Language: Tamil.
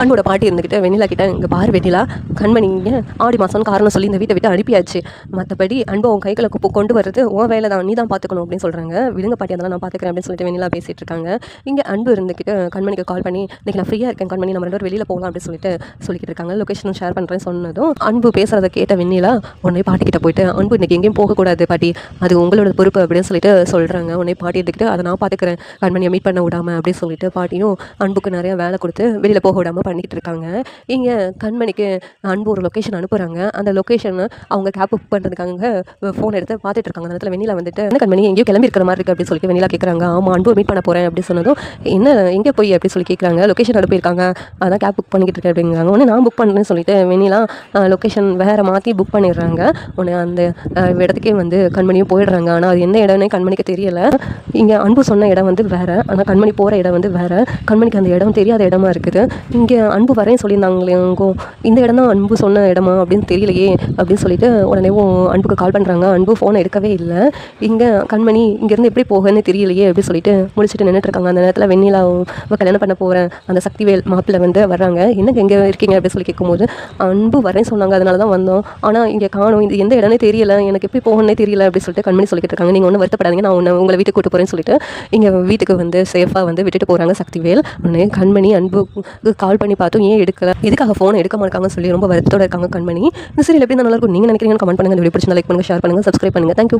அன்போட பாட்டி இருந்துக்கிட்டு வெண்ணிலா கிட்ட இங்கே பார் வெண்ணிலா. கண்மணிங்க ஆடி மாதம்னு காரணம் சொல்லி இந்த வீட்டை விட்டு அனுப்பியாச்சு. மற்றபடி அன்பு உன் கைகளை கு- கொண்டு வர்றது உன் வேலை தான். நீ தான் பார்த்துக்கணும் அப்படின்னு சொல்கிறாங்க விடுங்க பாட்டி அதெல்லாம் நான் பார்த்துக்கிறேன் அப்படின்னு சொல்லிட்டு வெண்ணிலா பேசிகிட்டு இருக்காங்க. இங்கே அன்பு இருந்துக்கிட்டு கண்மணிக்கு கால் பண்ணி இன்றைக்கி நான் ஃப்ரீயாக இருக்கேன் கண்மணி நம்ம ரெண்டு வெளியில் போகலாம் அப்படின்னு சொல்லிட்டு சொல்லிக்கிட்டு இருக்காங்க. லொக்கேஷனும் ஷேர் பண்ணுறேன்னு சொன்னதும் அன்பு பேசுகிறத கேட்ட வெண்ணிலா உடனே பாட்டிக்கிட்ட போயிட்டு அன்பு இன்றைக்கி எங்கேயும் போகக்கூடாது பாட்டி. அது உங்களோட பொறுப்பு அப்படின்னு சொல்லிட்டு சொல்கிறாங்க உடனே பாட்டி எடுத்துக்கிட்டு அதை நான் பார்த்துக்கிறேன் கண்மணியை மீட் பண்ண விடாமல் அப்படின்னு சொல்லிட்டு பாட்டியும் அன்புக்கு நிறையா வேலை கொடுத்து வெளியில் போக விடாம பண்ணிக்கிட்டு இருக்காங்க இங்கே கண்மணிக்கு அன்பு ஒரு லொக்கேஷன் அனுப்புகிறாங்க அந்த லொக்கேஷன் அவங்க கேப் புக் பண்ணுறதுக்காக ஃபோன் எடுத்து பார்த்துட்டு இருக்காங்க அந்த இடத்துல வெண்ணிலா வந்துட்டு அந்த கண்மணி எங்கேயோ கிளம்பி இருக்கிற மாதிரி இருக்குது அப்படின்னு சொல்லி வெண்ணிலா கேட்குறாங்க ஆமாம் அன்பு மீட் பண்ண போகிறேன் அப்படின்னு சொன்னதும் என்ன எங்கே போய்? அப்படி சொல்லி கேட்குறாங்க லொக்கேஷன் அனுப்பியிருக்காங்க. அதான் கேப் புக் பண்ணிக்கிட்டு இருக்கேன் அப்படிங்கிறாங்க. ஒன்று நான் புக் பண்ணுறேன்னு சொல்லிட்டு வெண்ணிலா லொக்கேஷன் வேறு மாற்றி புக் பண்ணிடுறாங்க. உடனே அந்த இடத்துக்கே வந்து கண்மணியும் போயிடுறாங்க. ஆனால் அது எந்த இடம்னே கண்மணிக்கு தெரியல. இங்கே அன்பு சொன்ன இடம் வந்து வேறு. ஆனால் கண்மணி போகிற இடம் வந்து வேறு. கண்மணிக்கு அந்த இடம் தெரியாத இடமா இருக்குது. இங்கே அன்பு வரேன் சொல்லியிருந்தாங்களே அங்கோ. இந்த இடம் தான் அன்பு சொன்ன இடமா அப்படின்னு தெரியலையே அப்படின்னு சொல்லிட்டு உடனே அன்புக்கு கால் பண்ணுறாங்க அன்பு ஃபோனை எடுக்கவே இல்லை. இங்கே கண்மணி இங்கேருந்து எப்படி போகன்னு தெரியலையே அப்படின்னு சொல்லிட்டு முடிச்சுட்டு நின்றுட்டுருக்காங்க அந்த நேரத்தில் வெண்ணிலா கல்யாணம் பண்ண போகிறேன் அந்த சக்திவேல் மாப்பிள்ளை வந்து வர்றாங்க. என்னங்க எங்கே இருக்கீங்க? அப்படின்னு சொல்லி கேட்கும்போது அன்பு வரேன் சொன்னாங்க. அதனால தான் வந்தோம். ஆனால் இங்கே காணும். இது எந்த இடம்னே தெரியல. எனக்கு எப்படி போகணுன்னே தெரியல. அப்படின்னு சொல்லிட்டு கண்மணி சொல்லிட்டு இருக்காங்க. நீங்கள் ஒன்றும் வருத்தப்படாதீங்க. நான் உன்னை உங்களை வீட்டுக்கு கூட்டு போகிறேன்னு சொல்லிட்டு இங்கே வீட்டுக்கு வந்து சேஃபாக வந்து விட்டுட்டு போகிறாங்க சக்திவேல். உடனே கண்மணி அன்புக்கு கால் பண்ணி பார்த்தும் ஏன் எடுக்கல? எதுக்காக ஃபோன் எடுக்க மாட்டாங்கன்னு சொல்லி ரொம்ப வருத்தத்தோட இருக்காங்க கண்மணி. இந்த சீரியல் எப்படி நல்லா இருக்கும்? நீங்கள் நினைக்கிறீங்கன்னு கமெண்ட் பண்ணுங்க. வீடியோ பிடிச்சிருந்தா லைக் பண்ணுங்க ஷேர் பண்ணுங்க சப்ஸ்கிரைப் பண்ணுங்க. தேங்க்யூ